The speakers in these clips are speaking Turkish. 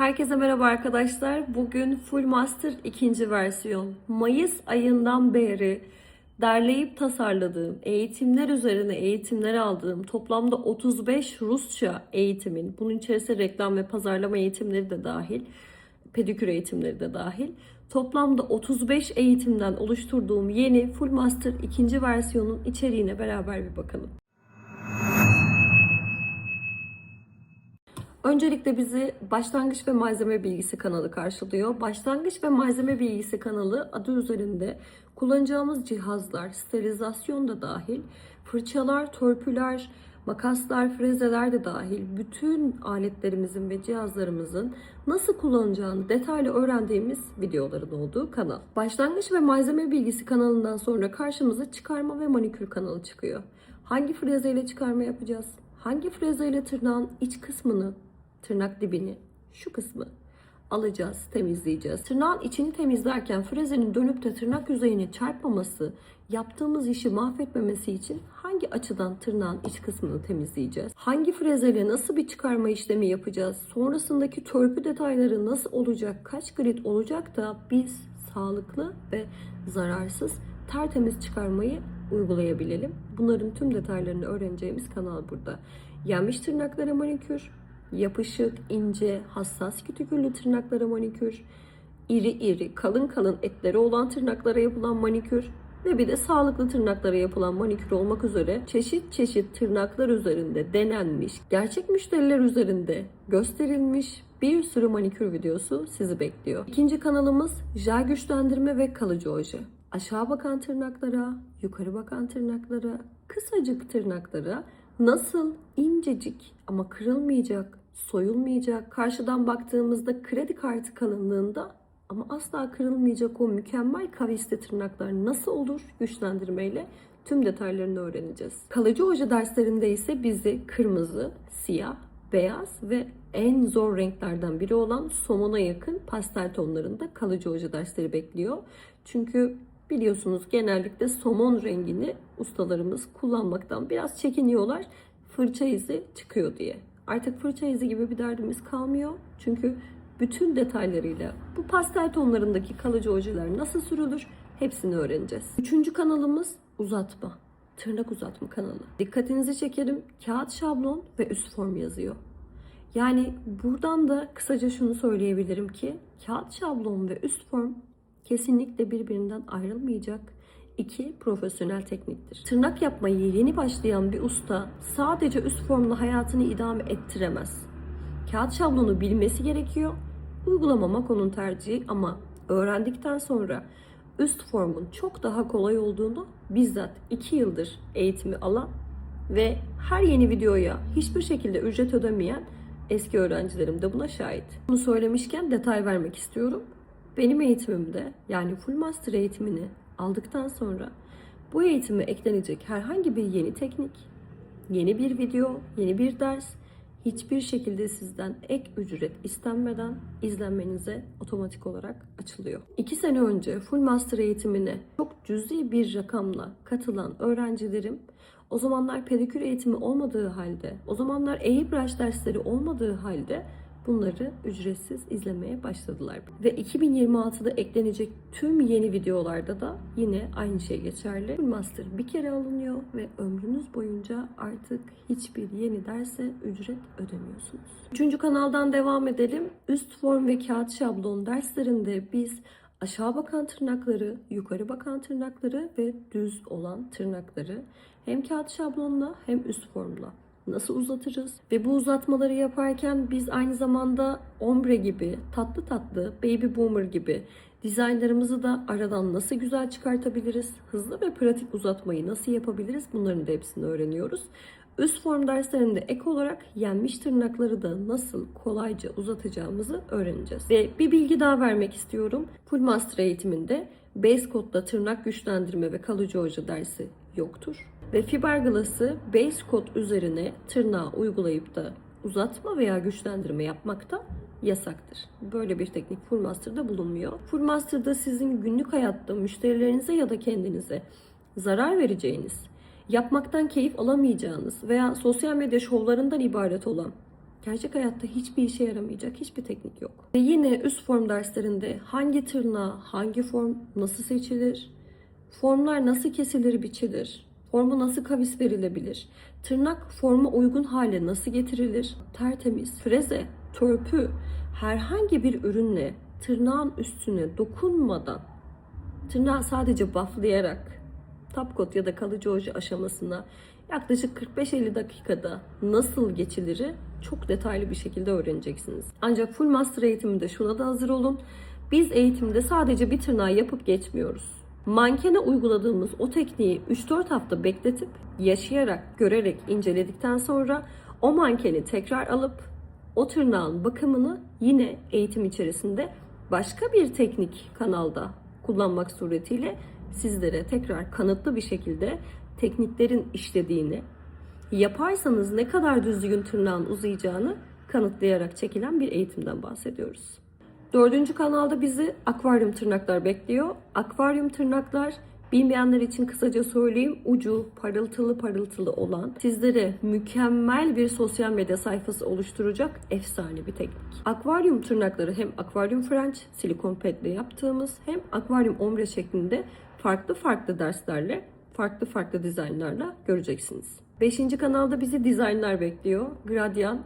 Herkese merhaba arkadaşlar. Bugün Full Master ikinci versiyon. Mayıs ayından beri derleyip tasarladığım, eğitimler üzerine eğitimler aldığım toplamda 35 Rusça eğitimin, bunun içerisinde reklam ve pazarlama eğitimleri de dahil, pedikür eğitimleri de dahil. Toplamda 35 eğitimden oluşturduğum yeni Full Master ikinci versiyonun içeriğine beraber bir bakalım. Öncelikle bizi Başlangıç ve Malzeme Bilgisi kanalı karşılıyor. Başlangıç ve Malzeme Bilgisi kanalı adı üzerinde kullanacağımız cihazlar, sterilizasyon da dahil, fırçalar, törpüler, makaslar, frezeler de dahil bütün aletlerimizin ve cihazlarımızın nasıl kullanacağını detaylı öğrendiğimiz videoların olduğu kanal. Başlangıç ve Malzeme Bilgisi kanalından sonra karşımıza çıkarma ve manikür kanalı çıkıyor. Hangi frezeyle çıkarma yapacağız? Hangi frezeyle tırnağın iç kısmını tırnak dibini, şu kısmı alacağız, temizleyeceğiz. Tırnağın içini temizlerken frezenin dönüp de tırnak yüzeyine çarpmaması, yaptığımız işi mahvetmemesi için hangi açıdan tırnağın iç kısmını temizleyeceğiz? Hangi frezeyle nasıl bir çıkarma işlemi yapacağız? Sonrasındaki törpü detayları nasıl olacak? Kaç grit olacak da biz sağlıklı ve zararsız tertemiz çıkarmayı uygulayabilelim. Bunların tüm detaylarını öğreneceğimiz kanal burada. Yenmiş tırnaklara manikür, yapışık, ince, hassas kütüküllü tırnaklara manikür, iri iri, kalın kalın etleri olan tırnaklara yapılan manikür ve bir de sağlıklı tırnaklara yapılan manikür olmak üzere çeşit çeşit tırnaklar üzerinde denenmiş, gerçek müşteriler üzerinde gösterilmiş bir sürü manikür videosu sizi bekliyor. İkinci kanalımız jel güçlendirme ve kalıcı oje. Aşağı bakan tırnaklara, yukarı bakan tırnaklara, kısacık tırnaklara nasıl incecik ama kırılmayacak, soyulmayacak, karşıdan baktığımızda kredi kartı kalınlığında ama asla kırılmayacak o mükemmel kavisli tırnaklar nasıl olur güçlendirmeyle tüm detaylarını öğreneceğiz. Kalıcı oje derslerinde ise bizi kırmızı, siyah, beyaz ve en zor renklerden biri olan somona yakın pastel tonlarında kalıcı oje dersleri bekliyor. Çünkü biliyorsunuz genellikle somon rengini ustalarımız kullanmaktan biraz çekiniyorlar. Fırça izi çıkıyor diye. Artık fırça izi gibi bir derdimiz kalmıyor. Çünkü bütün detaylarıyla bu pastel tonlarındaki kalıcı ojeler nasıl sürülür hepsini öğreneceğiz. Üçüncü kanalımız uzatma. Tırnak uzatma kanalı. Dikkatinizi çekerim. Kağıt şablon ve üst form yazıyor. Yani buradan da kısaca şunu söyleyebilirim ki kağıt şablon ve üst form kesinlikle birbirinden ayrılmayacak iki profesyonel tekniktir. Tırnak yapmayı yeni başlayan bir usta sadece üst formla hayatını idame ettiremez. Kağıt şablonu bilmesi gerekiyor. Uygulamamak onun tercihi ama öğrendikten sonra üst formun çok daha kolay olduğunu bizzat 2 yıldır eğitimi alan ve her yeni videoya hiçbir şekilde ücret ödemeyen eski öğrencilerim de buna şahit. Bunu söylemişken detay vermek istiyorum. Benim eğitimimde yani full master eğitimini aldıktan sonra bu eğitime eklenecek herhangi bir yeni teknik, yeni bir video, yeni bir ders hiçbir şekilde sizden ek ücret istenmeden izlenmenize otomatik olarak açılıyor. İki sene önce full master eğitimine çok cüzi bir rakamla katılan öğrencilerim o zamanlar pedikür eğitimi olmadığı halde, o zamanlar airbrush dersleri olmadığı halde bunları ücretsiz izlemeye başladılar. Ve 2026'da eklenecek tüm yeni videolarda da yine aynı şey geçerli. Full Master bir kere alınıyor ve ömrünüz boyunca artık hiçbir yeni derse ücret ödemiyorsunuz. Üçüncü kanaldan devam edelim. Üst form ve kağıt şablon derslerinde biz aşağı bakan tırnakları, yukarı bakan tırnakları ve düz olan tırnakları hem kağıt şablonla hem üst formla nasıl uzatırız? Ve bu uzatmaları yaparken biz aynı zamanda ombre gibi, tatlı tatlı, baby boomer gibi dizaynlarımızı da aradan nasıl güzel çıkartabiliriz? Hızlı ve pratik uzatmayı nasıl yapabiliriz? Bunların da hepsini öğreniyoruz. Üst form derslerinde ek olarak yenmiş tırnakları da nasıl kolayca uzatacağımızı öğreneceğiz. Ve bir bilgi daha vermek istiyorum. Full Master eğitiminde Base Code'da tırnak güçlendirme ve kalıcı oje dersi yoktur. Ve fiberglass'ı base coat üzerine tırnağı uygulayıp da uzatma veya güçlendirme yapmak da yasaktır. Böyle bir teknik Full Master'da bulunmuyor. Full Master'da sizin günlük hayatta müşterilerinize ya da kendinize zarar vereceğiniz, yapmaktan keyif alamayacağınız veya sosyal medya şovlarından ibaret olan Gerçek hayatta hiçbir işe yaramayacak hiçbir teknik yok. Ve yine üst form derslerinde hangi tırnağı, hangi form nasıl seçilir, formlar nasıl kesilir, biçilir, formu nasıl kavis verilebilir, tırnak forma uygun hale nasıl getirilir, tertemiz, freze, törpü, herhangi bir ürünle tırnağın üstüne dokunmadan, tırnağı sadece bufflayarak top coat ya da kalıcı oje aşamasına yaklaşık 45-50 dakikada nasıl geçilir çok detaylı bir şekilde öğreneceksiniz. Ancak full master eğitiminde şuna da hazır olun. Biz eğitimde sadece bir tırnağı yapıp geçmiyoruz. Mankene uyguladığımız o tekniği 3-4 hafta bekletip, yaşayarak, görerek, inceledikten sonra o mankeni tekrar alıp o tırnağın bakımını yine eğitim içerisinde başka bir teknik kanalda kullanmak suretiyle sizlere tekrar kanıtlı bir şekilde tekniklerin işlediğini, yaparsanız ne kadar düzgün tırnağın uzayacağını kanıtlayarak çekilen bir eğitimden bahsediyoruz. Dördüncü kanalda bizi akvaryum tırnaklar bekliyor. Akvaryum tırnaklar bilmeyenler için kısaca söyleyeyim ucu parıltılı parıltılı olan sizlere mükemmel bir sosyal medya sayfası oluşturacak efsane bir teknik. Akvaryum tırnakları hem akvaryum French silikon pedle yaptığımız hem akvaryum ombre şeklinde farklı farklı derslerle farklı farklı dizaynlarla göreceksiniz. Beşinci kanalda bizi dizaynlar bekliyor. Gradyan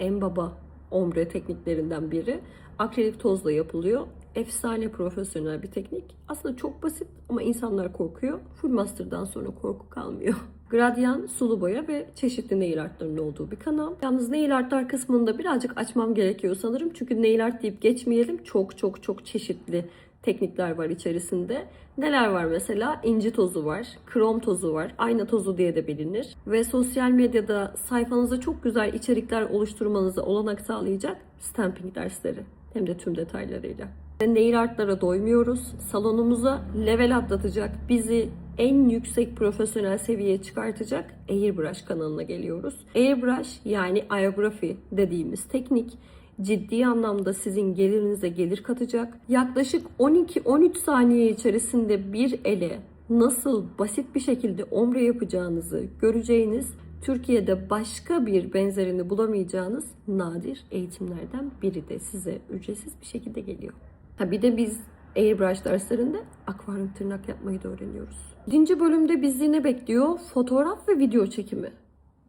en baba ombre tekniklerinden biri. Akrilik tozla yapılıyor. Efsane profesyonel bir teknik. Aslında çok basit ama insanlar korkuyor. Full Master'dan sonra korku kalmıyor. Gradyan, sulu boya ve çeşitli nail artların olduğu bir kanal. Yalnız nail artlar kısmında birazcık açmam gerekiyor sanırım. Çünkü nail art deyip geçmeyelim. Çok çok çok çeşitli teknikler var içerisinde. Neler var mesela? İnci tozu var, krom tozu var, ayna tozu diye de bilinir. Ve sosyal medyada sayfanızda çok güzel içerikler oluşturmanıza olanak sağlayacak stamping dersleri. Hem de tüm detaylarıyla. Nail artlara doymuyoruz. Salonumuza level atlatacak, bizi en yüksek profesyonel seviyeye çıkartacak Airbrush kanalına geliyoruz. Airbrush yani aerografi dediğimiz teknik ciddi anlamda sizin gelirinize gelir katacak. Yaklaşık 12-13 saniye içerisinde bir ele nasıl basit bir şekilde ombre yapacağınızı göreceğiniz Türkiye'de başka bir benzerini bulamayacağınız nadir eğitimlerden biri de size ücretsiz bir şekilde geliyor. Ha bir de biz Airbrush derslerinde akvaryum tırnak yapmayı da öğreniyoruz. 7. bölümde bizi ne bekliyor? Fotoğraf ve video çekimi.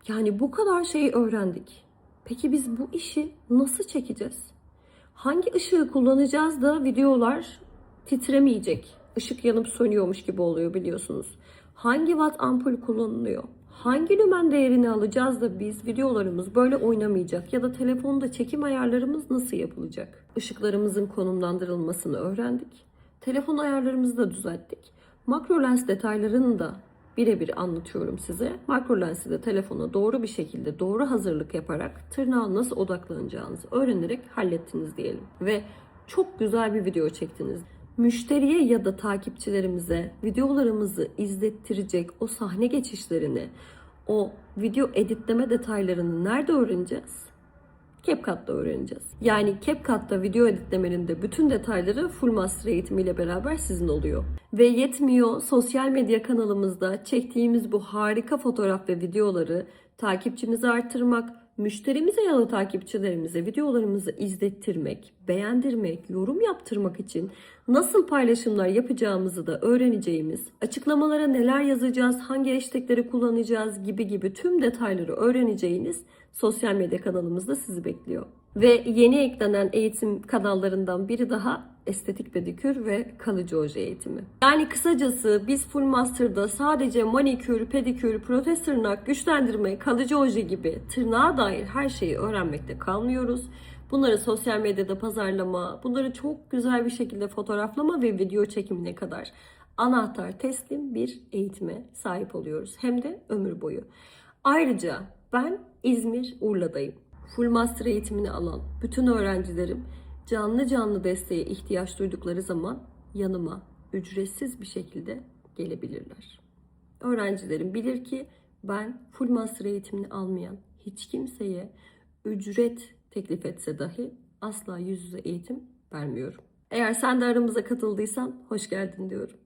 Yani bu kadar şeyi öğrendik. Peki biz bu işi nasıl çekeceğiz? Hangi ışığı kullanacağız da videolar titremeyecek? Işık yanıp sönüyormuş gibi oluyor biliyorsunuz. Hangi watt ampul kullanılıyor? Hangi lümen değerini alacağız da biz videolarımız böyle oynamayacak ya da telefonda çekim ayarlarımız nasıl yapılacak? Işıklarımızın konumlandırılmasını öğrendik. Telefon ayarlarımızı da düzelttik. Makro lens detaylarını da birebir anlatıyorum size. Makro lensi de telefona doğru bir şekilde doğru hazırlık yaparak tırnağa nasıl odaklanacağınızı öğrenerek hallettiniz diyelim. Ve çok güzel bir video çektiniz. Müşteriye ya da takipçilerimize videolarımızı izlettirecek o sahne geçişlerini, o video editleme detaylarını nerede öğreneceğiz? CapCut'ta öğreneceğiz. Yani CapCut'ta video editlemenin de bütün detayları Full Master eğitimiyle beraber sizin oluyor. Ve yetmiyor sosyal medya kanalımızda çektiğimiz bu harika fotoğraf ve videoları takipçimizi artırmak, müşterimize ya da takipçilerimize videolarımızı izlettirmek, beğendirmek, yorum yaptırmak için nasıl paylaşımlar yapacağımızı da öğreneceğimiz, açıklamalara neler yazacağız, hangi hashtagleri kullanacağız gibi gibi tüm detayları öğreneceğiniz sosyal medya kanalımızda sizi bekliyor. Ve yeni eklenen eğitim kanallarından biri daha estetik pedikür ve kalıcı oje eğitimi. Yani kısacası biz Full Master'da sadece manikür, pedikür, protez tırnak, güçlendirme, kalıcı oje gibi tırnağa dair her şeyi öğrenmekte kalmıyoruz. Bunları sosyal medyada pazarlama, bunları çok güzel bir şekilde fotoğraflama ve video çekimine kadar anahtar teslim bir eğitime sahip oluyoruz. Hem de ömür boyu. Ayrıca ben İzmir Urla'dayım. Full Master eğitimini alan bütün öğrencilerim canlı canlı desteğe ihtiyaç duydukları zaman yanıma ücretsiz bir şekilde gelebilirler. Öğrencilerim bilir ki ben Full Master eğitimini almayan hiç kimseye ücret teklif etse dahi asla yüz yüze eğitim vermiyorum. Eğer sen de aramıza katıldıysan hoş geldin diyorum.